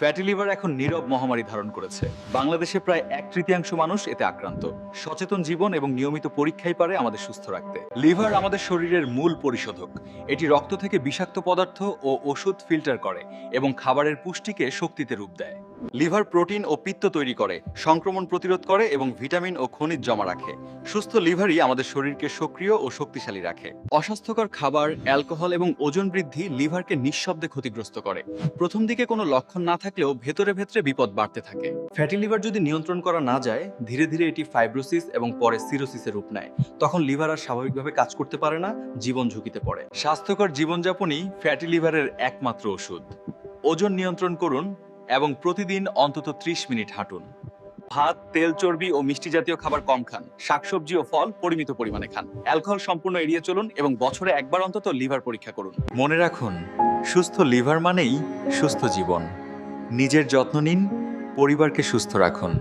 Fatty liver এখন নীরব মহামারী ধারণ করেছে। বাংলাদেশে প্রায় এক তৃতীয়াংশ মানুষ এতে আক্রান্ত। সচেতন জীবন এবং নিয়মিত পরীক্ষাই পারে আমাদের সুস্থ রাখতে। লিভার আমাদের শরীরের মূল পরিশোধক। এটি রক্ত থেকে বিষাক্ত পদার্থ ও ওষুধ ফিল্টার করে এবং খাবারের পুষ্টিকে শক্তিতে রূপ দেয়। লিভার প্রোটিন ও পিত্ত তৈরি করে, সংক্রমণ প্রতিরোধ করে এবং ভিটামিন ও খনিজ জমা রাখে। সুস্থ লিভারই আমাদের শরীরকে সক্রিয় ও শক্তিশালী রাখে। অস্বাস্থ্যকর খাবার, অ্যালকোহল এবং ওজন বৃদ্ধি লিভারকে নিঃশব্দে ক্ষতিগ্রস্ত করে। প্রথম দিকে কোনো লক্ষণ না থাকলেও ভেতরে ভেতরে বিপদ বাড়তে থাকে। ফ্যাটি লিভার যদি নিয়ন্ত্রণ করা না যায়, ধীরে ধীরে এটি ফাইব্রোসিস এবং পরে সিরোসিসের রূপ নেয়। তখন লিভার আর স্বাভাবিকভাবে কাজ করতে পারে না, জীবন ঝুঁকিতে পড়ে। স্বাস্থ্যকর জীবনযাপনই ফ্যাটি লিভারের একমাত্র ওষুধ। ওজন নিয়ন্ত্রণ করুন এবং প্রতিদিন অন্তত ত্রিশ মিনিট হাঁটুন। ভাত, তেল চর্বি ও মিষ্টি জাতীয় খাবার কম খান। শাকসবজি ও ফল পরিমিত পরিমাণে খান। অ্যালকোহল সম্পূর্ণ এড়িয়ে চলুন এবং বছরে একবার অন্তত লিভার পরীক্ষা করুন। মনে রাখুন, সুস্থ লিভার মানেই সুস্থ জীবন। নিজের যত্ন নিন, পরিবারকে সুস্থ রাখুন।